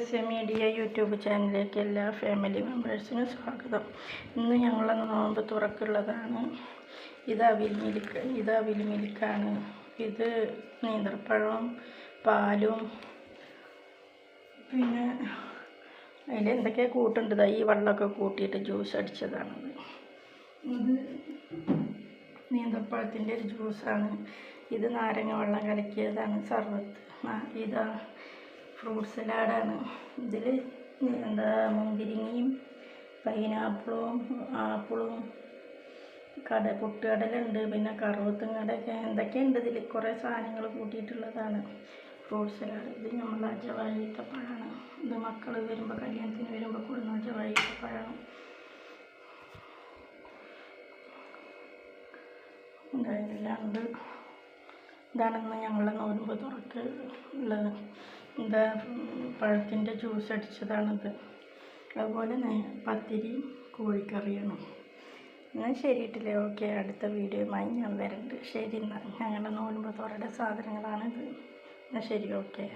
രഹസ്യ media YouTube ചാനലിലേക്ക് എല്ലാ ഫാമിലി മെമ്പേഴ്സിനും സ്വാഗതം. ഇന്ന് ഞങ്ങളെ നോമ്പ് തുറക്കുള്ളതാണ്. ഇത് അവിൽമിൽക്ക് ഇത് അവിൽമിൽക്കാണ് ഇത് നീന്തൽപ്പഴവും പാലും പിന്നെ അതിൽ എന്തൊക്കെ കൂട്ടുണ്ട്? ഈ വെള്ളമൊക്കെ കൂട്ടിയിട്ട് ജ്യൂസ് അടിച്ചതാണത് ഇത് നീന്തൽപ്പഴത്തിന്റെ ഒരു ജ്യൂസാണ്. ഇത് നാരങ്ങ വെള്ളം കലക്കിയതാണ്. സർവത്ത് ഇതാ ഫ്രൂട്ട് സലാഡാണ് ഇതിൽ എന്താ മുന്തിരിങ്ങയും പൈനാപ്പിളും ആപ്പിളും കട പൊട്ടുകടലുണ്ട് പിന്നെ കറുവത്തും കടയൊക്കെ. എന്തൊക്കെയുണ്ട് ഇതിൽ കുറേ സാധനങ്ങൾ കൂട്ടിയിട്ടുള്ളതാണ് ഫ്രൂട്ട് സലാഡ് ഇത് നമ്മൾ അജവായിത്തപ്പഴമാണ് ഇത് മക്കൾ വരുമ്പോൾ കല്യാണത്തിന് വരുമ്പോൾ കൊടുക്കുന്ന ഇതെല്ലാം ഉണ്ട് ഇതാണെന്ന് ഞങ്ങളെ നോമ്പ് തുറക്ക് ഉള്ളത്. എന്താ പഴത്തിന്റെ ജ്യൂസ് അടിച്ചതാണിത്. അതുപോലെ പത്തിരി കോഴിക്കറിയാണ്. എന്നാൽ ശരിയിട്ടില്ലേ? ഓക്കെ അടുത്ത വീഡിയോയുമായി ഞാൻ വരുന്നുണ്ട് ശരി എന്നാൽ. ഞങ്ങളുടെ നോമ്പ് തുറയുടെ സാധനങ്ങളാണിത്. എന്നാൽ ശരി ഓക്കെ.